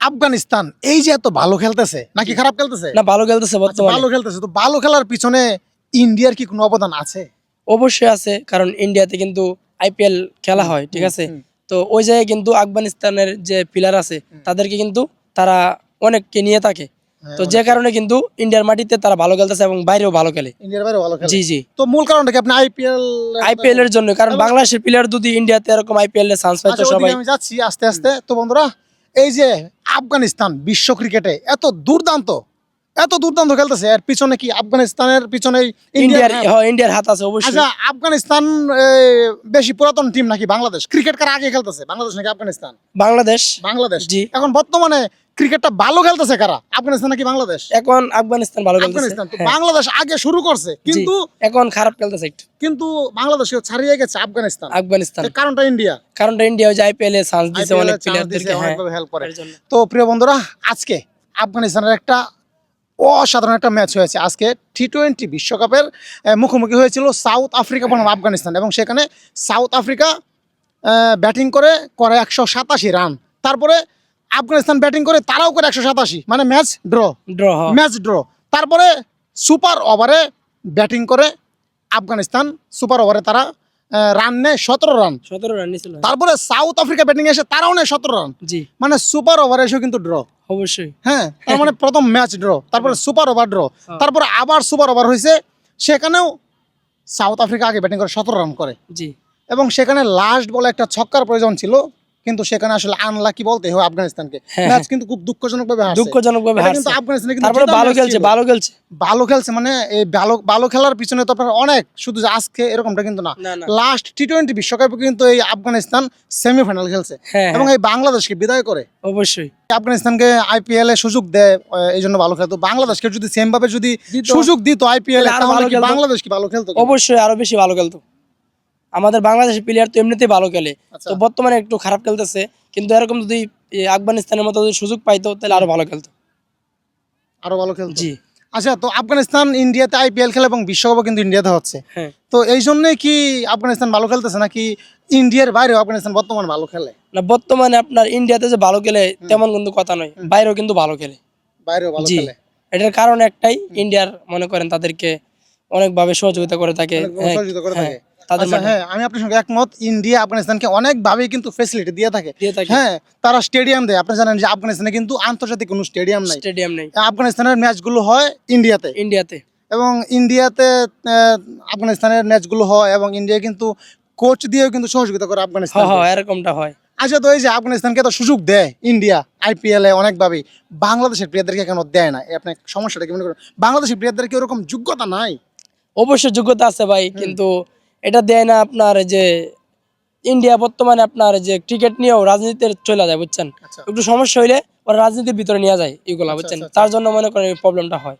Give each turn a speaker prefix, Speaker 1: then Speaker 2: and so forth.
Speaker 1: আফগানিস্তান এই যে এত ভালো খেলতেছে নাকি খারাপ খেলতেছে?
Speaker 2: না ভালো খেলতেছে
Speaker 1: আচ্ছা,
Speaker 2: বর্তমানে।
Speaker 1: ভালো খেলতেছে তো ভালো খেলার পিছনে ইন্ডিয়ার কি কোনো অবদান আছে?
Speaker 2: অবশ্যই আছে কারণ ইন্ডিয়াতে কিন্তু আইপিএল খেলা হয় ঠিক আছে? তো ওই জায়গায় কিন্তু আফগানিস্তানের যে প্লেয়ার আছে তাদেরকে কিন্তু তারা অনেককে নিয়ে থাকে।
Speaker 1: হ্যাঁ,
Speaker 2: তো যে কারণে কিন্তু ইন্ডিয়ার মাটিতে তারা ভালো খেলতেছে এবং বাইরেও ভালো খেলে।
Speaker 1: ইন্ডিয়ার বাইরে ভালো খেলে।
Speaker 2: জি জি।
Speaker 1: তো মূল কারণটা কি আপনি আইপিএল
Speaker 2: আইপিএল এর জন্য কারণ বাংলাদেশের প্লেয়ার যদি ইন্ডিয়াতে এরকম আইপিএল এর চান্স পায় তো
Speaker 1: আচ্ছা,
Speaker 2: সবাই।
Speaker 1: আমি যাচ্ছি আস্তে আস্তে। তো বন্ধুরা এই যে আফগানিস্তান বিশ্ব ক্রিকেটে এত দুর্দান্ত এত দুর্দান্ত খেলতেছে। এর পিছনে কি আফগানিস্তানের পিছনে
Speaker 2: ইন্ডিয়ার
Speaker 1: ইন্ডিয়ার
Speaker 2: হ্যাঁ, ইন্ডিয়ার হাত আছে অবশ্যই।
Speaker 1: আচ্ছা আফগানিস্তান বেশি পুরাতন টিম নাকি বাংলাদেশ? ক্রিকেট কার আগে খেলতেছে? বাংলাদেশ নাকি আফগানিস্তান?
Speaker 2: বাংলাদেশ।
Speaker 1: বাংলাদেশ।
Speaker 2: জি।
Speaker 1: এখন বর্তমানে ক্রিকেটটা ভালো খেলতেছে কারা? আফগানিস্তান নাকি বাংলাদেশ?
Speaker 2: এখন আফগানিস্তান ভালো খেলতেছে।
Speaker 1: আফগানিস্তান তো
Speaker 2: হ্যাঁ,
Speaker 1: বাংলাদেশ আগে শুরু করছে কিন্তু
Speaker 2: এখন খারাপ খেলতেছে
Speaker 1: কিন্তু বাংলাদেশকে ছাড়িয়ে গেছে আফগানিস্তান।
Speaker 2: আফগানিস্তান।
Speaker 1: কারণটা ইন্ডিয়া।
Speaker 2: কারণটা ইন্ডিয়া ওই যে আইপিএল এ চান্স দিছে অনেক প্লেয়ারদেরকে
Speaker 1: দিছে,
Speaker 2: হ্যাঁ।
Speaker 1: করে। তো প্রিয় বন্ধুরা আজকে আফগানিস্তানের একটা অসাধারণ একটা ম্যাচ হয়েছে। আজকে টি টোয়েন্টি বিশ্বকাপের মুখোমুখি হয়েছিল সাউথ আফ্রিকা বনাম আফগানিস্তান এবং সেখানে সাউথ আফ্রিকা ব্যাটিং করে করে একশো সাতাশি রান তারপরে আফগানিস্তান ব্যাটিং করে তারাও করে একশো সাতাশি। মানে match draw.
Speaker 2: Draw
Speaker 1: match draw. তারপরে সুপার ওভারে ব্যাটিং করে আফগানিস্তান সুপার ওভারে তারা রান নেয় সতেরো রান।
Speaker 2: সতেরো রান
Speaker 1: তারপরে সাউথ আফ্রিকা ব্যাটিং এসে তারাও নেয় সতেরো রান।
Speaker 2: জি।
Speaker 1: মানে সুপার ওভার এসেও কিন্তু ড্র।
Speaker 2: অবশ্যই।
Speaker 1: হ্যাঁ তার মানে প্রথম ম্যাচ ড্র তারপরে সুপার ওভার ড্র। তারপরে আবার সুপার ওভার হয়েছে সেখানেও সাউথ আফ্রিকা আগে ব্যাটিং করে সতেরো রান করে।
Speaker 2: জি।
Speaker 1: এবং সেখানে লাস্ট বলে একটা ছক্কার প্রয়োজন ছিল কিন্তু সেখানে আসলে আনলাকি বলতে হয় আফগানিস্তানকে।
Speaker 2: হ্যাঁ,
Speaker 1: ম্যাচ কিন্তু খুব দুঃখজনক ভাবে
Speaker 2: দুঃখজনক ভাবে
Speaker 1: কিন্তু আফগানিস্তানে কিন্তু
Speaker 2: তারপরে ভালো খেলছে ভালো খেলছে।
Speaker 1: ভালো খেলছে মানে এই ভালো ভালো খেলার পিছনে তো আপনার অনেক শুধু যে আজকে এরকমটা কিন্তু না। লাস্ট টি টোয়েন্টি বিশ্বকাপে কিন্তু এই আফগানিস্তান সেমিফাইনাল খেলছে।
Speaker 2: হ্যাঁ
Speaker 1: এবং
Speaker 2: হ্যাঁ,
Speaker 1: এই বাংলাদেশকে বিদায় করে।
Speaker 2: অবশ্যই।
Speaker 1: আফগানিস্তানকে আইপিএল এ সুযোগ দেয় এই জন্য ভালো খেলতো বাংলাদেশকে যদি সেম ভাবে যদি সুযোগ দিত আইপিএল কি। বাংলাদেশ কি ভালো খেলতো?
Speaker 2: অবশ্যই আরও বেশি ভালো খেলতো। আমাদের বাংলাদেশের প্লেয়ার তো এমনিতেই ভালো খেলে।
Speaker 1: আচ্ছা।
Speaker 2: তো বর্তমানে একটু খারাপ খেলতেছে কিন্তু এরকম যদি আফগানিস্তানের মতো যদি সুযোগ পাইতো তাহলে আরও ভালো খেলতো।
Speaker 1: আরও ভালো খেলতো?
Speaker 2: জি।
Speaker 1: আচ্ছা তো আফগানিস্তান ইন্ডিয়াতে আইপিএল খেলে এবং বিশ্বকাপও কিন্তু ইন্ডিয়াতে হচ্ছে।
Speaker 2: হ্যাঁ।
Speaker 1: তো এই জন্যই কি আফগানিস্তান ভালো খেলতেছে নাকি ইন্ডিয়ার বাইরেও আফগানিস্তান বর্তমান ভালো খেলে?
Speaker 2: না বর্তমানে আপনার ইন্ডিয়াতে যে ভালো খেলে তেমন কিন্তু কথা নয়। বাইরেও কিন্তু ভালো খেলে।
Speaker 1: বাইরেও ভালো খেলে?
Speaker 2: এটার কারণ একটাই ইন্ডিয়ার মনে করেন তাদেরকে অনেকভাবে সহযোগিতা করে থাকে।
Speaker 1: অনেক
Speaker 2: হ্যাঁ,
Speaker 1: সহযোগিতা করে
Speaker 2: হ্যাঁ,
Speaker 1: থাকে।
Speaker 2: তাদের
Speaker 1: আচ্ছা, হ্যাঁ আমি আপনার সঙ্গে একমত। ইন্ডিয়া আফগানিস্তানকে অনেকভাবেই কিন্তু ফেসিলিটি দিয়ে থাকে। হ্যাঁ তারা স্টেডিয়াম দেয়। আপনি জানেন যে আফগানিস্তানে কিন্তু আন্তর্জাতিক কোনো স্টেডিয়াম নাই।
Speaker 2: স্টেডিয়াম নেই।
Speaker 1: আফগানিস্তানের ম্যাচগুলো হয় ইন্ডিয়াতে।
Speaker 2: ইন্ডিয়াতে।
Speaker 1: এবং ইন্ডিয়াতে আফগানিস্তানের ম্যাচগুলো হয় এবং ইন্ডিয়া কিন্তু কোচ দিয়েও কিন্তু সহযোগিতা করে আফগানিস্তান
Speaker 2: হ্যাঁ হ্যাঁ এরকমটা হয়।
Speaker 1: আচ্ছা তো এই যে আফগানিস্তানকে তো সুযোগ দেয় ইন্ডিয়া আইপিএল এ অনেকভাবেই বাংলাদেশের প্লেয়ারদেরকে কেন দেয় না? এই আপনার সমস্যাটা কি মনে করেন? বাংলাদেশের প্লেয়ারদের কি ওরকম যোগ্যতা নাই?
Speaker 2: অবশ্যই যোগ্যতা আছে ভাই কিন্তু এটা দেয় না আপনার যে ইন্ডিয়া বর্তমানে আপনার যে ক্রিকেট নিয়েও রাজনীতিতে চলে যায় বুঝছেন?
Speaker 1: আচ্ছা।
Speaker 2: একটু সমস্যা হইলে ওরা রাজনীতির ভিতরে নিয়ে যায় এগুলা বুঝছেন?
Speaker 1: আচ্ছা,
Speaker 2: তার জন্য মনে করেন এই প্রবলেমটা হয়।